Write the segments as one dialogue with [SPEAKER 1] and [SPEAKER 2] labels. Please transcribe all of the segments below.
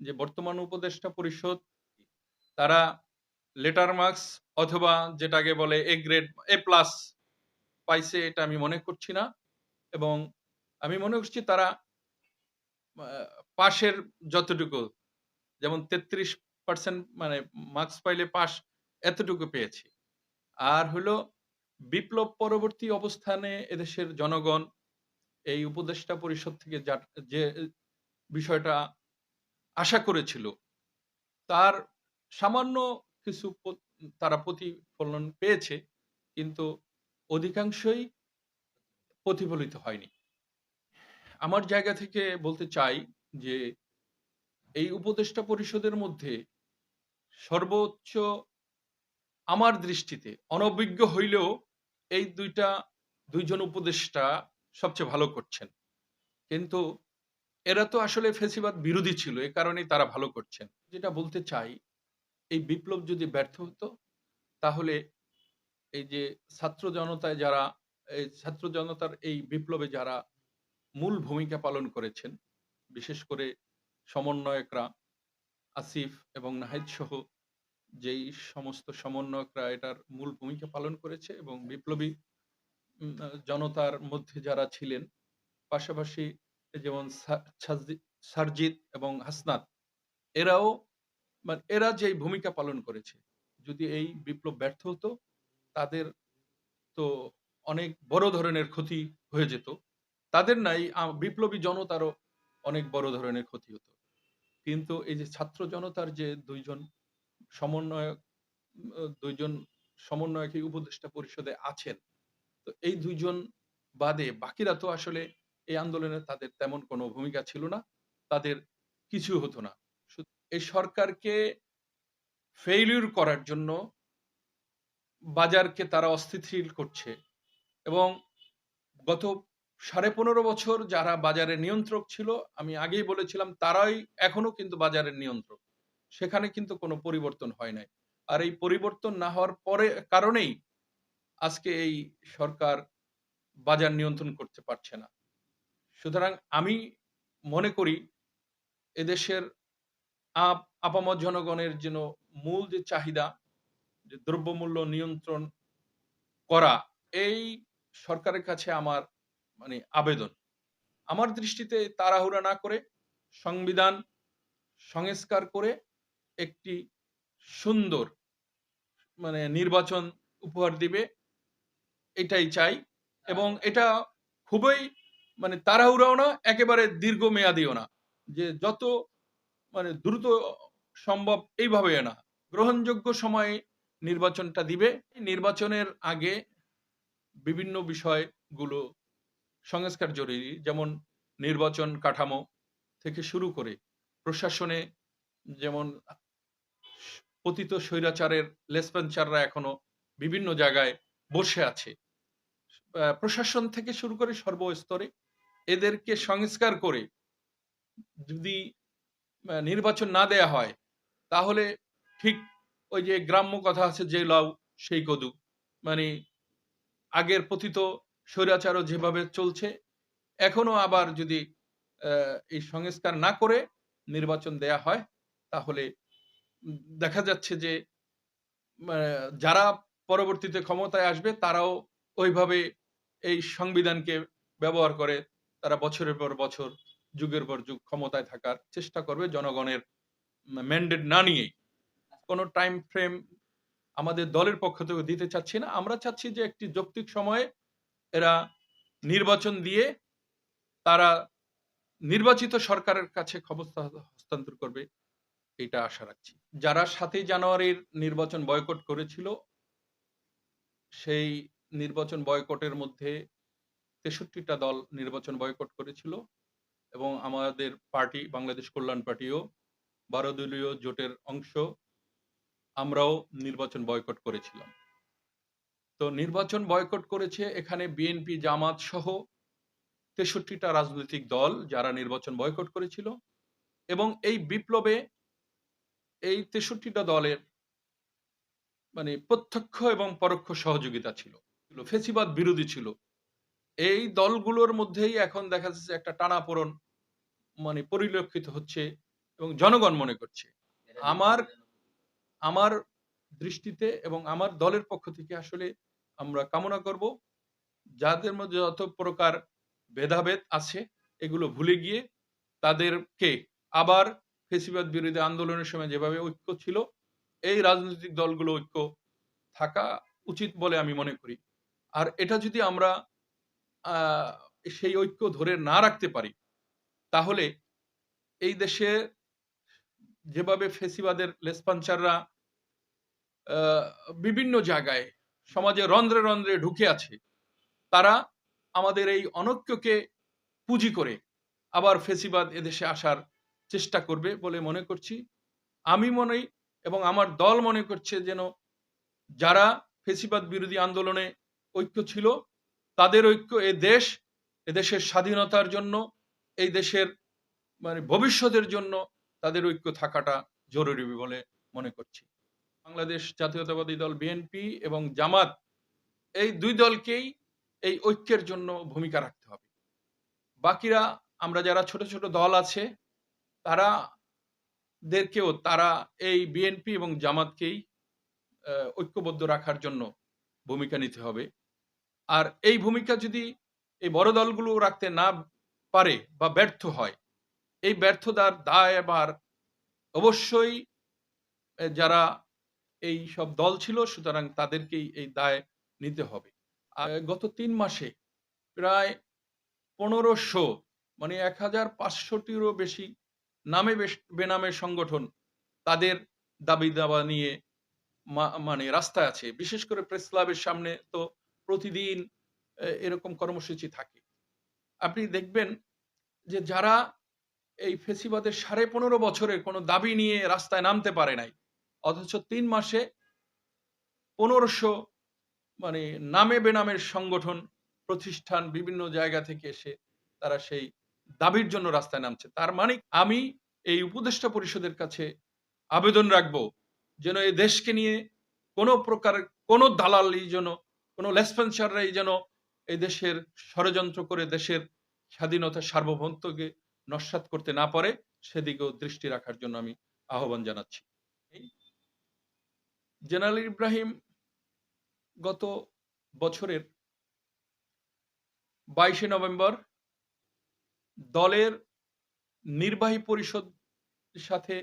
[SPEAKER 1] যে বর্তমান উপদেষ্টা পরিষদ, তারা লেটার মার্কস অথবা যেটাকে বলে এ গ্রেড এ প্লাস পাইছে এটা আমি মনে করছি না। এবং আমি মনে করছি তারা পাশের যতটুকু, যেমন তেত্রিশ পার্সেন্ট মানে মার্কস পাইলে পাস এতটুকু পেয়েছে। আর হলো বিপ্লব পরবর্তী অবস্থানে এদেশের জনগণ, এই উপদেষ্টা পরিষদ থেকে যে বিষয়টা আশা করেছিল। তার সামান্য কিছু তারা প্রতিফলন পেয়েছে, কিন্তু অধিকাংশই প্রতিফলিত হয়নি। আমার জায়গা থেকে বলতে চাই যে, এই উপদেষ্টা পরিষদের মধ্যে সর্বোচ্চ আমার দৃষ্টিতে অনভিজ্ঞ হইলেও এই দুইটা, দুইজন উপদেষ্টা সবচেয়ে ভালো করছেন। কিন্তু এরা তো আসলে ফেসিবাদ বিরোধী ছিল, এ কারণেই তারা ভালো করছেন। যেটা বলতে চাই, এই বিপ্লব যদি ব্যর্থ হতো, তাহলে এই যে ছাত্র জনতায় যারা, এই ছাত্র জনতার এই বিপ্লবে যারা মূল ভূমিকা পালন করেছেন, বিশেষ করে সমন্বয়করা আসিফ এবং নাহিদ সহ, যেই সমস্ত সমন্বয়করা এটার মূল ভূমিকা পালন করেছে এবং বিপ্লবী জনতার মধ্যে যারা ছিলেন, পাশাপাশি যেমন সারজিৎ এবং হাসনাত। এরাও মানে এরা যেই ভূমিকা পালন করেছে, যদি এই বিপ্লব ব্যর্থ হতো, তাদের তো অনেক বড় ধরনের ক্ষতি হয়ে যেত। তাদের নাই বিপ্লবী জনতারও অনেক বড় ধরনের ক্ষতি হতো। কিন্তু এই যে ছাত্র জনতার যে দুইজন সমন্বয়ক দুইজন সমন্বয়ক এই উপদেষ্টা পরিষদে আছেন, তো এই দুইজন বাদে বাকিরা তো আসলে এই আন্দোলনে তাদের তেমন কোনো ভূমিকা ছিল না, তাদের কিছু হতো না। এই সরকারকে ফেইলিউর করার জন্য বাজারকে তারা অস্থিতিশীল করছে এবং গত সাড়ে পনেরো বছর যারা বাজারের নিয়ন্ত্রক ছিল, আমি আগেই বলেছিলাম, তারাই এখনও কিন্তু বাজারের নিয়ন্ত্রক। সেখানে কিন্তু কোনো পরিবর্তন হয় নাই। আর এই পরিবর্তন না হওয়ার পরে, কারণেই আজকে এই সরকার বাজার নিয়ন্ত্রণ করতে পারছে না। সুতরাং আমি মনে করি এদেশের আপ আপামর জনগণের যেন মূল যে চাহিদা, যে দ্রব্যমূল্য নিয়ন্ত্রণ করা, এই সরকারের কাছে আমার মানে আবেদন। আমার দৃষ্টিতে তাড়াহুড়া না করে সংবিধান সংস্কার করে একটি সুন্দর মানে নির্বাচন উপহার দিবে, এটাই চাই। এবং এটা খুবই মানে তাড়াহুড়াও না, একেবারে দীর্ঘমেয়াদীও না। যে যত মানে দ্রুত সম্ভব এইভাবে না। গ্রহণযোগ্য সময়ে নির্বাচনটা দিবে। নির্বাচনের আগে বিভিন্ন বিষয়গুলো সংস্কার জরুরি, যেমন নির্বাচন কাঠামো থেকে শুরু করে প্রশাসনে যেমন পতিত স্বৈরাচারের লেসপেন্সাররা এখনও বিভিন্ন জায়গায় বসে আছে। প্রশাসন থেকে শুরু করে সর্বস্তরে এদেরকে সংস্কার করে যদি নির্বাচন না দেয়া হয়, তাহলে ঠিক ওই যে গ্রাম্য কথা আছে যে লাউ, সেই কদু। মানে আগের পতিত স্বৈরাচারও যেভাবে চলছে এখনও আবার যদি এই সংস্কার না করে নির্বাচন দেয়া হয়, তাহলে দেখা যাচ্ছে যে যারা পরবর্তীতে ক্ষমতায় আসবে, তারাও ওইভাবে এই সংবিধানকে ব্যবহার করে তারা বছরের পর বছর, যুগের পর যুগ ক্ষমতায় থাকার চেষ্টা করবে জনগণের ম্যান্ডেট না নিয়েই। কোনো টাইম ফ্রেম আমাদের দলের পক্ষ থেকে দিতে চাচ্ছি না। আমরা চাচ্ছি যে একটি যৌক্তিক সময়ে এরা নির্বাচন দিয়ে তারা নির্বাচিত সরকারের কাছে ক্ষমতা হস্তান্তর করবে এটা আশা রাখছি। যারা সাতই জানুয়ারির নির্বাচন বয়কট করেছিল, সেই নির্বাচন বয়কটের মধ্যে তেষট্টিটা দল নির্বাচন বয়কট করেছিল এবং আমাদের পার্টি, বাংলাদেশ কল্যাণ পার্টিও বারো দলীয় জোটের অংশ, আমরাও নির্বাচন বয়কট করেছিলাম। তো নির্বাচন বয়কট করেছে এখানে বিএনপি জামাত সহ তেষট্টিটা রাজনৈতিক দল যারা নির্বাচন বয়কট করেছিল এবং এই বিপ্লবে এই তেষট্টিটা দলের মানে প্রত্যক্ষ এবং পরোক্ষ সহযোগিতা ছিল। ফেসিবাদ বিরোধী ছিল। এই দলগুলোর মধ্যেই এখন দেখা যাচ্ছে একটা টানাপোড়ন মানে পরিলক্ষিত হচ্ছে এবং জনগণ মনে করছে। আমার আমার দৃষ্টিতে এবং আমার দলের পক্ষ থেকে আসলে আমরা কামনা করব, যাদের মধ্যে যত প্রকার ভেদাভেদ আছে, এগুলো ভুলে গিয়ে তাদেরকে আবার ফেসিবাদ বিরোধী আন্দোলনের সময় যেভাবে ঐক্য ছিল, এই রাজনৈতিক দলগুলো ঐক্য থাকা উচিত বলে আমি মনে করি। আর এটা যদি আমরা সেই ঐক্য ধরে না রাখতে পারি, তাহলে এই দেশে যেভাবে ফেসিবাদের লেসপাঞ্চাররা বিভিন্ন জায়গায় সমাজে রন্ধ্রে রন্ধ্রে ঢুকে আছে, তারা আমাদের এই অনৈক্যকে পুঁজি করে আবার ফেসিবাদ এদেশে আসার চেষ্টা করবে বলে মনে করছি। আমি মনে, এবং আমার দল মনে করছে যেন যারা ফেসিবাদ বিরোধী আন্দোলনে ঐক্য ছিল তাদের ঐক্য, এ দেশ, এ দেশের স্বাধীনতার জন্য, এই দেশের মানে ভবিষ্যতের জন্য তাদের ঐক্য থাকাটা জরুরি বলে মনে করছি। বাংলাদেশ জাতীয়তাবাদী দল বিএনপি এবং জামাত, এই দুই দলকেই এই ঐক্যের জন্য ভূমিকা রাখতে হবে। বাকিরা, আমরা যারা ছোট ছোট দল আছে তারা দেরকেও তারা এই বিএনপি এবং জামাতকেই ঐক্যবদ্ধ রাখার জন্য ভূমিকা নিতে হবে। আর এই ভূমিকা যদি এই বড় দলগুলো রাখতে না পারে বা ব্যর্থ হয়, এই ব্যর্থতার দায় এবার অবশ্যই যারা এই সব দল ছিল সুতরাং তাদেরকেই এই দায় নিতে হবে। আর গত তিন মাসে প্রায় পনেরোশো মানে এক হাজার পাঁচশোটিরও বেশি নামে বেনামে সংগঠন তাদের দাবি দাবা নিয়ে মানে রাস্তায় আছে। বিশেষ করে প্রেস ক্লাবের সামনে তো প্রতিদিন এরকম কর্মসূচি থাকে। আপনি দেখবেন যে যারা এই ফেসিবাদের সাড়ে পনেরো বছরের কোনো দাবি নিয়ে রাস্তায় নামতে পারে নাই, অথচ তিন মাসে পনেরোশো মানে নামে বেনামের সংগঠন, প্রতিষ্ঠান বিভিন্ন জায়গা থেকে এসে তারা সেই দাবির জন্য রাস্তায় নামছে। তার মানে আমি এই উপদেষ্টা পরিষদের কাছে আবেদন রাখব যেন এই দেশকে নিয়ে কোনো প্রকার কোনো দালালি যেন কোনো লেসপেন্সাররাই যেন এই দেশের ষড়যন্ত্র করে দেশের স্বাধীনতা সার্বভৌমত্বকে নস্বাত করতে না পারে, সেদিকেও দৃষ্টি রাখার জন্য আমি আহ্বান জানাচ্ছি। জেনারেল ইব্রাহিম গত বছরের বাইশে নভেম্বর দলের নির্বাহী পরিষদ সাথে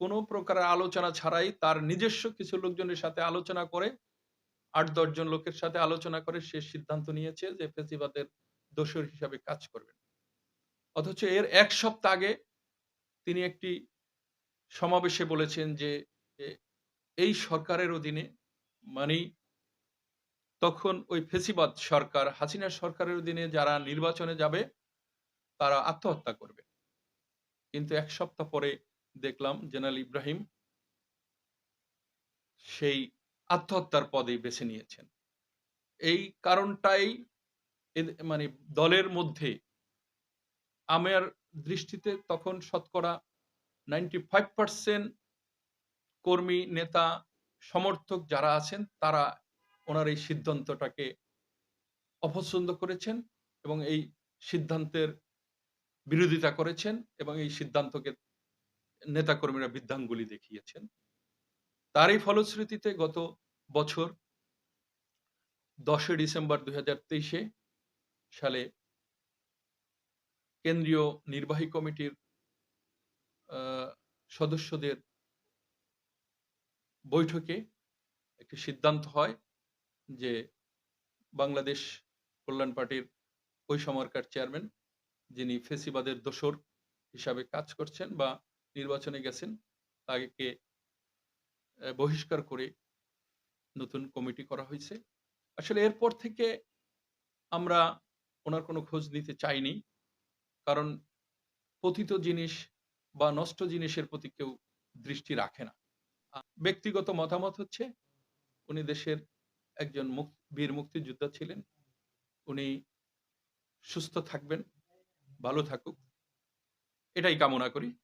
[SPEAKER 1] কোনো প্রকার আলোচনা ছাড়াই তার নিজস্ব কিছু লোকজনের সাথে আলোচনা করে আট দশজন লোকের সাথে আলোচনা করে সে সিদ্ধান্ত নিয়েছে যে ফেসিবাদের দোষর হিসাবে কাজ করবেন। অথচ এর এক সপ্তাহ আগে তিনি একটি সমাবেশে বলেছেন যে এই সরকারের অধীনে মানেই তখন ওই ফেসিবাদ সরকার, হাসিনা সরকারের অধীনে যারা নির্বাচনে যাবে, তারা আত্মহত্যা করবে। কিন্তু এক সপ্তাহ পরে দেখলাম জেনারেল ইব্রাহিম সেই আত্মহত্যার পদে বেছে নিয়েছেন। এই কারণটাই মানে দলের মধ্যে আমার দৃষ্টিতে তখন শতকরা নাইনটি ফাইভ পার্সেন্ট কর্মী, নেতা, সমর্থক যারা আছেন, তারা ওনার এই সিদ্ধান্তটাকে অপছন্দ করেছেন এবং এই সিদ্ধান্তের বিরোধিতা করেছেন এবং এই সিদ্ধান্তকে নেতাকর্মীরা বৃদ্ধাঙ্গুলি দেখিয়েছেন। তারই ফলশ্রুতিতে গত বছর দশই ডিসেম্বর দুই সালে কেন্দ্রীয় নির্বাহী কমিটির সদস্যদের বৈঠকে একটি সিদ্ধান্ত হয় যে বাংলাদেশ কল্যাণ পার্টির ওই সময়কার চেয়ারম্যান যিনি ফেসিবাদের দোসর হিসাবে কাজ করছেন বা নির্বাচনে গেছেন, তাকে বহিষ্কার করে নতুন কমিটি করা হয়েছে। আসলে এরপর থেকে আমরা ওনার কোনো খোঁজ নিতে চাইনি। কারণ পতিত জিনিস বা নষ্ট জিনিসের প্রতি কেউ দৃষ্টি রাখে না। ব্যক্তিগত মতামত হচ্ছে, উনি দেশের একজন বীর মুক্তিযোদ্ধা ছিলেন। উনি সুস্থ থাকবেন, ভালো থাকুক। এটাই কামনা করি।